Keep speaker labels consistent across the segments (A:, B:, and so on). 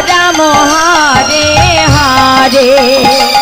A: Ram Hare Hare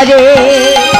A: Hare